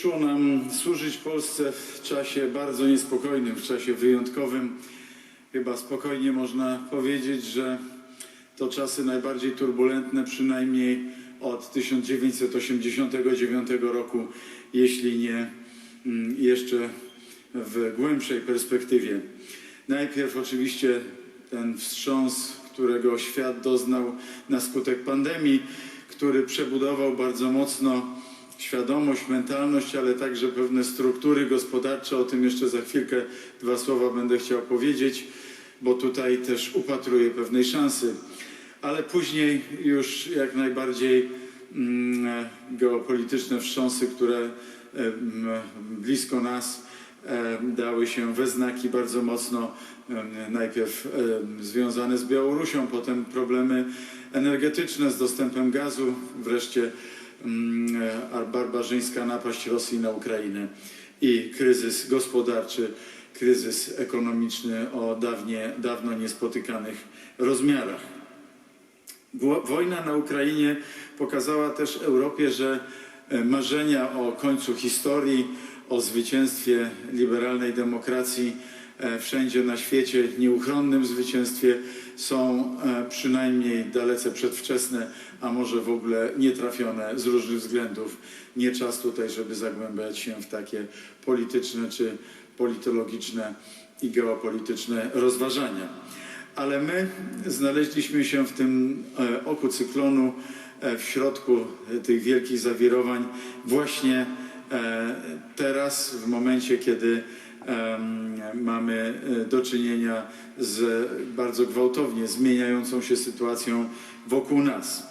Przyszło nam służyć Polsce w czasie bardzo niespokojnym, w czasie wyjątkowym. Chyba spokojnie można powiedzieć, że to czasy najbardziej turbulentne, przynajmniej od 1989 roku, jeśli nie mm, jeszcze w głębszej perspektywie. Najpierw oczywiście ten wstrząs, którego świat doznał na skutek pandemii, który przebudował bardzo mocno świadomość, mentalność, ale także pewne struktury gospodarcze. O tym jeszcze za chwilkę dwa słowa będę chciał powiedzieć, bo tutaj też upatruję pewnej szansy. Ale później już jak najbardziej mm, geopolityczne wstrząsy, które blisko nas dały się we znaki bardzo mocno, najpierw związane z Białorusią, potem problemy energetyczne z dostępem gazu, wreszcie mm, barbarzyńska napaść Rosji na Ukrainę i kryzys gospodarczy, kryzys ekonomiczny o dawnie, dawno niespotykanych rozmiarach. Wo- Wojna na Ukrainie pokazała też Europie, że e, marzenia o końcu historii, o zwycięstwie liberalnej demokracji e, wszędzie na świecie, nieuchronnym zwycięstwie są e, przynajmniej dalece przedwczesne, a może w ogóle nietrafione z różnych względów. Nie czas tutaj, żeby zagłębiać się w takie polityczne czy politologiczne i geopolityczne rozważania ale my znaleźliśmy się w tym e, oku cyklonu, e, w środku e, tych wielkich zawirowań, właśnie e, teraz, w momencie, kiedy mamy e, do czynienia z bardzo gwałtownie zmieniającą się sytuacją wokół nas.